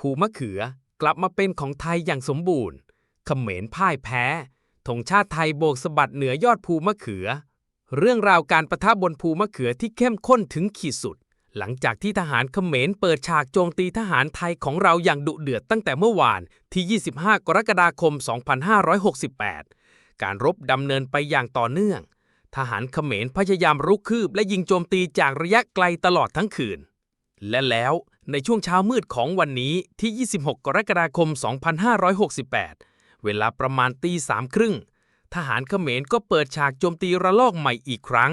ภูมะเขือกลับมาเป็นของไทยอย่างสมบูรณ์เขมรพ่ายแพ้ธงชาติไทยโบกสะบัดเหนือยอดภูมะเขือ เรื่องราวการประทะบนภูมะเขือที่เข้มข้นถึงขีดสุด หลังจากที่ทหารเขมรเปิดฉากโจมตีทหารไทยของเราอย่างดุเดือดตั้งแต่เมื่อวานที่ 25 กรกฎาคม 2568 การรบดำเนินไปอย่างต่อเนื่อง ทหารเขมรพยายามรุกคืบและยิงโจมตีจากระยะไกลตลอดทั้งคืน และแล้วในช่วงเช้ามืดของวันนี้ที่ 26 กรกฎาคม 2568 เวลาประมาณตีสามครึ่ง ทหารเขมรก็เปิดฉากโจมตีระลอกใหม่อีกครั้ง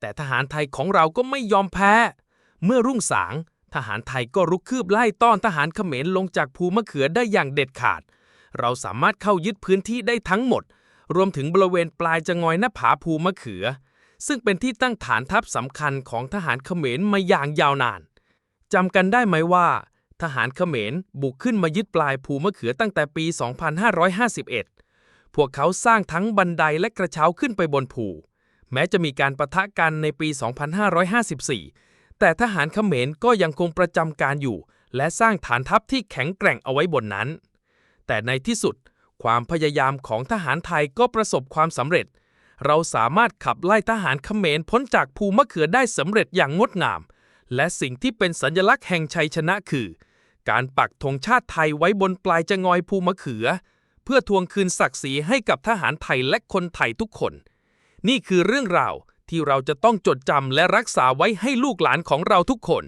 แต่ทหารไทยของเราก็ไม่ยอมแพ้ เมื่อรุ่งสาง ทหารไทยก็รุกคืบไล่ต้อนทหารเขมรลงจากภูมะเขือได้อย่างเด็ดขาด เราสามารถเข้ายึดพื้นที่ได้ทั้งหมด รวมถึงบริเวณปลายจงอยหน้าผาภูมะเขือ ซึ่งเป็นที่ตั้งฐานทัพสำคัญของทหารเขมรมาอย่างยาวนาน จำกันได้ไหมว่า ทหารเขมรบุกขึ้นมายึดปลายภูมะเขือตั้งแต่ปี 2551 พวกเขาสร้างทั้งบันไดและกระเช้าขึ้นไปบนภู แม้จะมีการประทะกันในปี 2554 แต่ทหารเขมรก็ยังคงประจำการอยู่ และสร้างฐานทัพที่แข็งแกร่งเอาไว้บนนั้น แต่ในที่สุด ความพยายามของทหารไทยก็ประสบความสำเร็จ เราสามารถขับไล่ทหารเขมรพ้นจากภูมะเขือได้สำเร็จอย่างงดงาม และสิ่งที่เป็นสัญลักษณ์แห่งชัยชนะคือ การปักธงชาติไทยไว้บนปลายจะงอยภูมะเขือ เพื่อทวงคืนศักดิ์ศรีให้กับทหารไทยและคนไทยทุกคน นี่คือเรื่องราวที่เราจะต้องจดจำและรักษาไว้ให้ลูกหลานของเราทุกคน